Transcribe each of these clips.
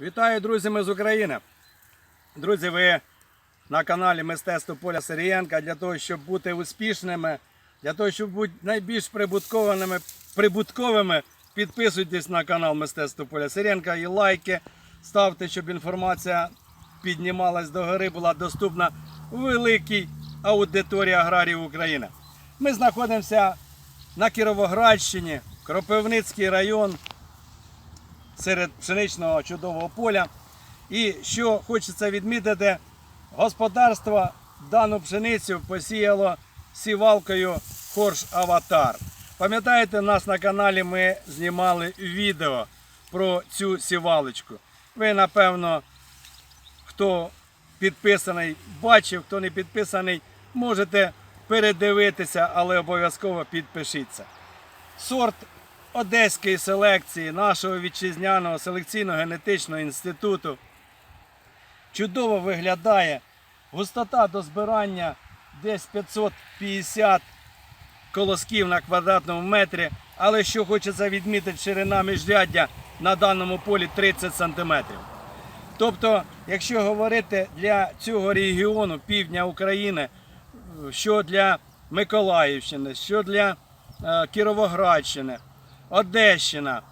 Вітаю, друзі, ми з України. Друзі, ви на каналі Мистецтво Поля Сирієнка для того, щоб бути успішними, для того, щоб бути найбільш прибутковими, прибутковими. Підписуйтесь на канал Мистецтво Поля Сирієнка і лайки ставте, щоб інформація піднімалась до гори, була доступна великій аудиторії аграріїв України. Ми знаходимося на Кіровоградщині, Кропивницький район, серед пшеничного чудового поля. І що хочеться відмітити, господарство дану пшеницю посіяло сівалкою Хорш Аватар. Пам'ятаєте, нас на каналі ми знімали відео про цю сівалочку. Ви, напевно, хто підписаний, бачив, хто не підписаний, можете передивитися, але обов'язково підпишіться. Сорт одеської селекції нашого вітчизняного селекційно-генетичного інституту чудово виглядає. Густота до збирання десь 550 колосків на квадратному метрі. Але що хочеться відмітити, ширина міжряддя на даному полі 30 см. Тобто, якщо говорити для цього регіону півдня України, що для Миколаївщини, що для е, Кіровоградщини, Одещина.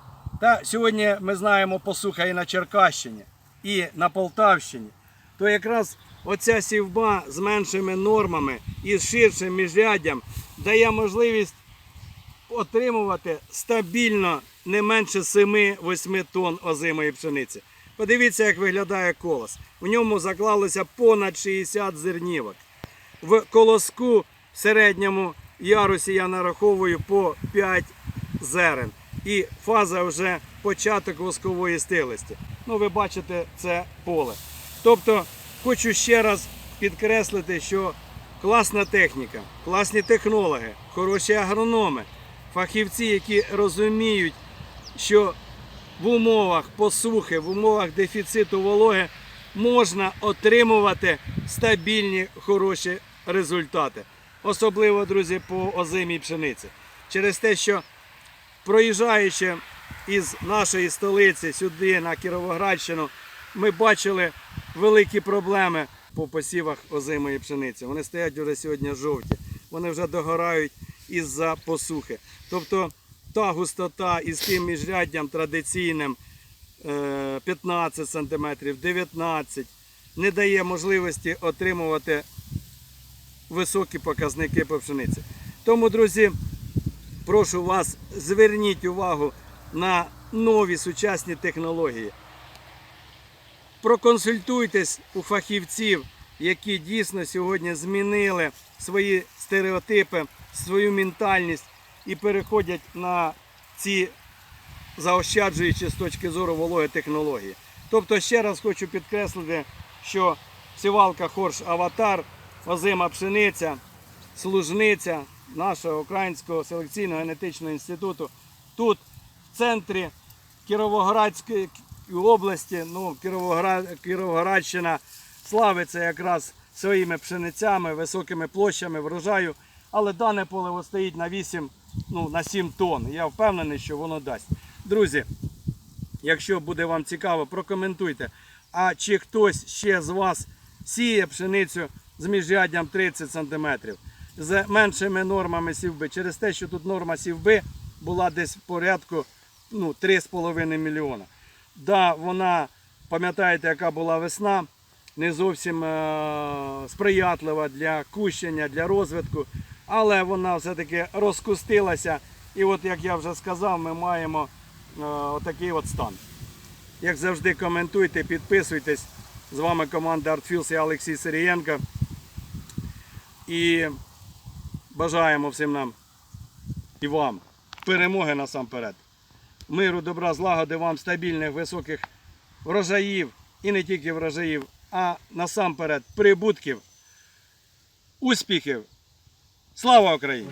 Та сьогодні ми знаємо посуха і на Черкащині, і на Полтавщині. То якраз оця сівба з меншими нормами і з ширшим міжряддям дає можливість отримувати стабільно не менше 7-8 тонн озимої пшениці. Подивіться, як виглядає колос. У ньому заклалося понад 60 зернівок. В колоску в середньому ярусі я нараховую по 5 зерен. І фаза вже початок воскової стилості. Ну, ви бачите це поле. Тобто, хочу ще раз підкреслити, що класна техніка, класні технологи, хороші агрономи, фахівці, які розуміють, що в умовах посухи, в умовах дефіциту вологи можна отримувати стабільні хороші результати. Особливо, друзі, по озимій пшениці. Через те, що проїжджаючи із нашої столиці сюди на Кіровоградщину, ми бачили великі проблеми по посівах озимої пшениці. Вони стоять вже сьогодні жовті, вони вже догорають із-за посухи. Тобто та густота із тим міжряддям традиційним е, 15 см, 19 не дає можливості отримувати високі показники по пшениці. Тому, друзі, прошу вас, зверніть увагу на нові сучасні технології. Проконсультуйтесь у фахівців, які дійсно сьогодні змінили свої стереотипи, свою ментальність і переходять на ці заощаджуючі з точки зору вологи технології. Тобто, ще раз хочу підкреслити, що сівалка Хорш Аватар, озима пшениця, служниця нашого Українського селекційно-генетичного інституту тут, в центрі Кіровоградської області, ну, Кіровоградщина славиться якраз своїми пшеницями, високими площами врожаю, але дане поле стоїть на 8, ну, на 7 тонн. Я впевнений, що воно дасть. Друзі, якщо буде вам цікаво, прокоментуйте. А чи хтось ще з вас сіє пшеницю з міжряддям 30 см, з меншими нормами сівби, через те, що тут норма сівби була десь в порядку ну, 3,5 мільйона. Да, вона, пам'ятаєте, яка була весна, не зовсім е- сприятлива для кущення, для розвитку, але вона все-таки розкустилася. І от, як я вже сказав, ми маємо е- отакий от стан. Як завжди, коментуйте, підписуйтесь. З вами команда ArtFields і Олексій Сирієнко. І бажаємо всім нам і вам перемоги насамперед. Миру, добра, злагоди вам стабільних високих врожаїв і не тільки врожаїв, а насамперед прибутків, успіхів. Слава Україні!